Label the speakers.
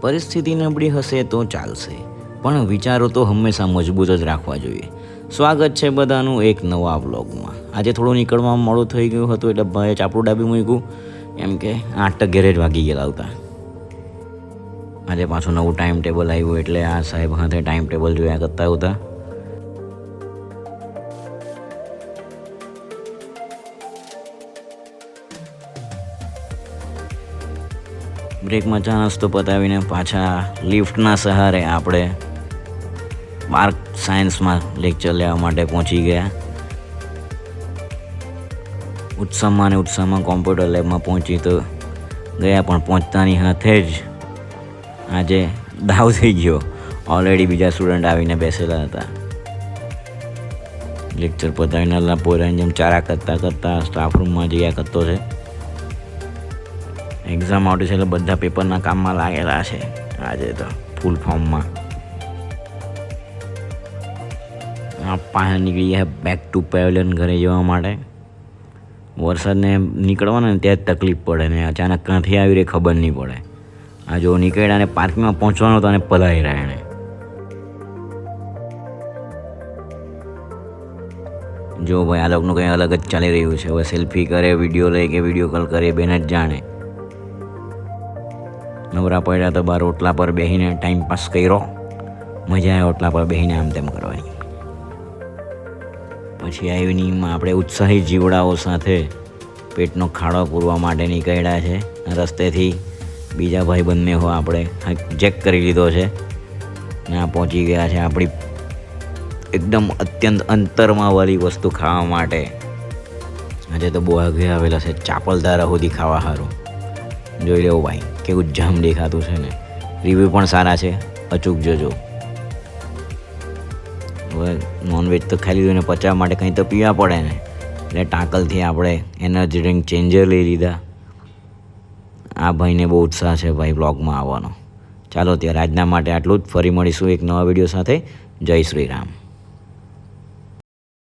Speaker 1: પરિસ્થિતિ નબળી હશે તો ચાલશે. પણ વિચારો તો હંમેશા મજબૂત જ રાખવા જોઈએ. સ્વાગત છે બધાનું એક નવા બ્લોગમાં આજે થોડું નીકળવામાં મોડું થઈ ગયું હતું એટલે ભાઈએ ચાપડું ડાબી મૂક્યું. એમ કે આઠ ઘેરે જ વાગી ગયેલા આવતા. આજે પાછું નવું ટાઈમ ટેબલ આવ્યું એટલે આ સાહેબ હાથે ટાઈમ ટેબલ જોયા કરતા હતા બ્રેકમાં ચા નાસ્તો પતાવીને પાછા લિફ્ટના સહારે આપણે માર્ક સાયન્સમાં લેક્ચર લેવા માટે પહોંચી ગયા. ઉત્સાહમાં ને ઉત્સાહમાં કોમ્પ્યુટર લેબમાં પહોંચી તો ગયા, પણ પહોંચતાની હાથે જ આજે દાવ થઈ ગયો. ઓલરેડી બીજા સ્ટુડન્ટ આવીને બેસેલા હતા. લેક્ચર પતાવીને પોરાની જેમ ચારા કરતાં કરતાં સ્ટાફ રૂમમાં જયા કરતો છે. એક્ઝામ આવતી છે એટલે બધા પેપરના કામમાં લાગેલા છે. આજે તો ફૂલ ફોર્મમાં પાસે નીકળી ગયા બેક ટુ પેવેલિયન ઘરે જવા માટે. વરસાદને નીકળવાના ને ત્યાં જ તકલીફ પડે ને અચાનક ક્યાંથી આવી રહી ખબર નહીં પડે. આ જો નીકળ્યા ને પાર્કિંગમાં પહોંચવાનો તો અને પલાઈ રહ્યા એણે જો ભાઈ આ લોકોનું કંઈ અલગ જ ચાલી રહ્યું છે. હવે સેલ્ફી કરે વીડિયો લે કે વીડિયો કોલ કરે, બેને જ જાણે. નવરા પડ્યા તો બાર ઓટલા પર બેસીને ટાઈમ પાસ કર્યો. મજા આવે ઓટલા પર બેસીને આમ તેમ કરવાની. પછી આ આપણે ઉત્સાહી જીવડાઓ સાથે પેટનો ખાડો પૂરવા માટે નીકળ્યા છે. રસ્તેથી બીજા ભાઈ બંને હો આપણે ચેક કરી લીધો છે. ને આ પહોંચી ગયા છે આપણી એકદમ અત્યંત અંતરમાં વાળી વસ્તુ ખાવા માટે. આજે તો બહુ આગે આવેલા છે. ચાપલધારા સુધી ખાવા સારું જોઈ લેવું ભાઈ, કેવું જામ દેખાતું છે ને. રિવ્યૂ પણ સારા છે, અચૂક જોજો. હવે નોનવેજ તો ખાઈ લીધું ને પચાવવા માટે કંઈ તો પીવા પડે ને. એટલે ટાંકલથી આપણે એનર્જી ડ્રિંક ચેન્જર લઈ લીધા. આ ભાઈને બહુ ઉત્સાહ છે ભાઈ બ્લોગમાં આવવાનો. ચાલો ત્યારે આજના માટે આટલું જ. ફરી મળીશું એક નવા વીડિયો સાથે. જય શ્રી રામ.